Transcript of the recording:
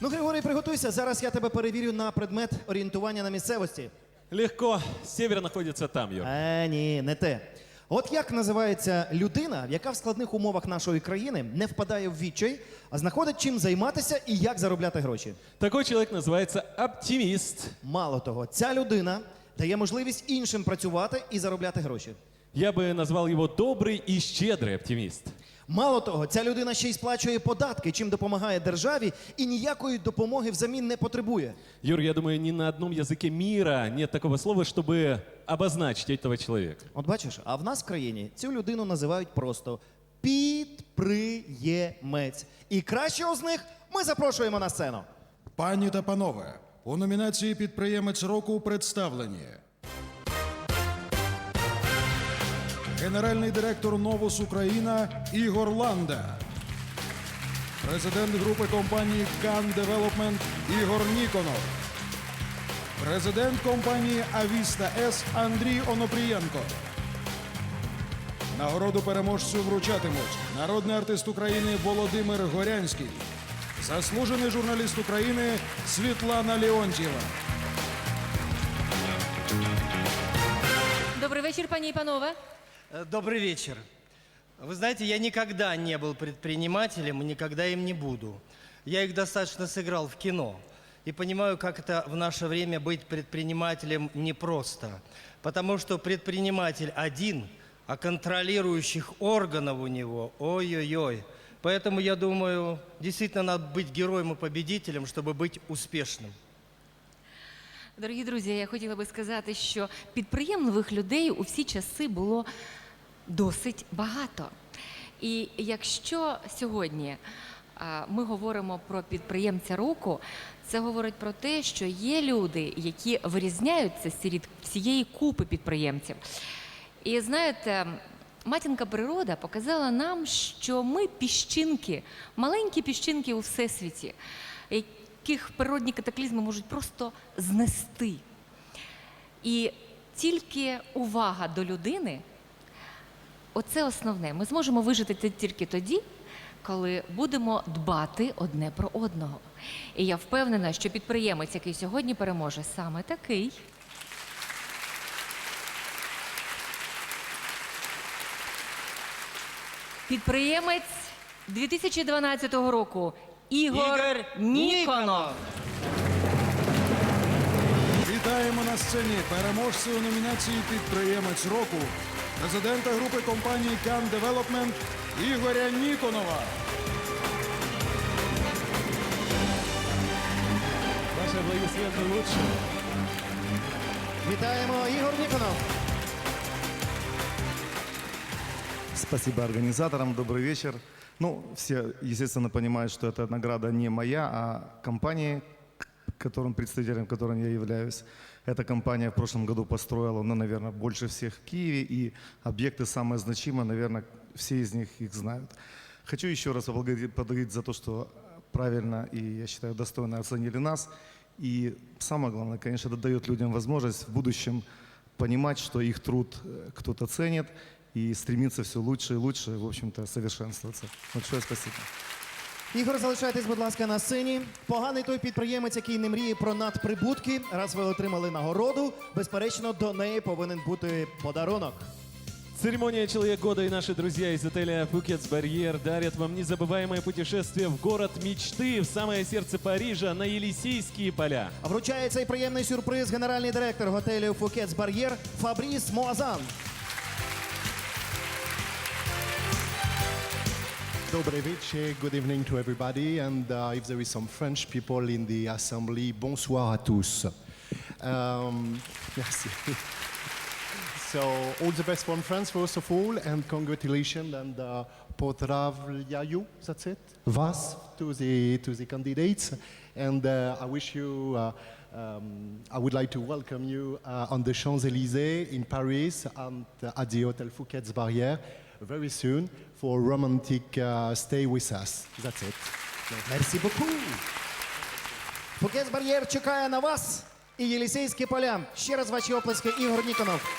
Ну, Григорій, приготуйся. Зараз я тебе перевірю на предмет орієнтування на місцевості. Легко. Север находится там, Юр. Е, ні, не те. От як називається людина, яка в складних умовах нашої країни не впадає в відчай, а знаходить чим займатися і як заробляти гроші. Такой человек называется оптимист. Мало того, ця людина дає можливість іншим працювати і заробляти гроші. Я бы назвал его добрый и щедрый оптимист. Мало того, ця людина ще й сплачує податки, чим допомагає державі, і ніякої допомоги взамін не потребує. Юр, я думаю, ни на одном языке мира нет такого слова, чтобы обозначить этого человека. От бачиш, а в нас в країні цю людину називають просто підприємець. І кращого з них ми запрошуємо на сцену. Пані та панове, у номінації Підприємець року представлені генеральний директор Новус Україна Ігор Ланда, президент групи компанії Can Development Ігор Ніконов, президент компанії Авіста С Андрій Онопрієнко. Нагороду переможцю вручатимуть народний артист України Володимир Горянський, заслужений журналіст України Світлана Леонтьєва. Добрий вечір, пані і панове. Э, Добрый вечер. Вы знаете, я никогда не был предпринимателем и никогда им не буду. Я их достаточно сыграл в кино. И понимаю, как это в наше время быть предпринимателем непросто. Потому что предприниматель один, а контролирующих органов у него ой-ой-ой. Поэтому я думаю, действительно надо быть героем и победителем, чтобы быть успешным. Дорогі друзі, я хотіла би сказати, що підприємливих людей у всі часи було досить багато. І якщо сьогодні ми говоримо про підприємця року, це говорить про те, що є люди, які вирізняються серед всієї купи підприємців. І знаєте, матінка природа показала нам, що ми піщинки, маленькі піщинки у всесвіті, яких природні катаклізми можуть просто знести. І тільки увага до людини оце основне. Ми зможемо вижити це тільки тоді, коли будемо дбати одне про одного. І я впевнена, що підприємець, який сьогодні переможе, саме такий. Підприємець 2012 року Ігор, Ігор Ніконов. Вітаємо на сцені переможця у номінації Підприємець року, президента групи компанії Can Development Ігоря Ніконова. Ваши аплодисменты лучше. Вітаємо Ігор Ніконов. Спасибо организаторам, добрый вечер. Ну, все, естественно, понимают, что эта награда не моя, а компании, которым представителем которым я являюсь. Эта компания в прошлом году построила, ну, наверное, больше всех в Киеве, и объекты самые значимые, наверное, все из них их знают. Хочу еще раз поблагодарить за то, что правильно и, я считаю, достойно оценили нас. И самое главное, конечно, это дает людям возможность в будущем понимать, что их труд э, кто-то ценит и стремиться все лучше и лучше, в общем-то, совершенствоваться. Большое спасибо. Ігор, залишайтесь, будь ласка, на сцені. Поганий той підприємець, який не мріє про надприбутки. Раз ви отримали нагороду, безперечно, до неї повинен бути подарунок. Церемония «Человек года» и наши друзья из отеля «Фукетс Барьер» дарят вам незабываемое путешествие в город мечты, в самое сердце Парижа, на Елисейские поля. А Вручає цей приємний сюрприз генеральний директор готелю Фукетс Бар'єр Фабріс Моазан. Good evening to everybody, and uh, if there is some French people in the assembly, bonsoir à tous. Um, merci. so, all the best from France, first of all, and congratulations and uh, pozdravljaju, that's it, vas. To the, to the candidates, and uh, I wish you, uh, um, I would like to welcome you uh, on the Champs-Élysées in Paris and uh, at the Hotel Fouquet's Barrière. Very soon for a romantic uh, stay with us. That's it. Мерсі боку. Фукес Бар'єр чекає на вас і Єлісейські поля. Ще раз ваші оплески, Ігор Ніконов.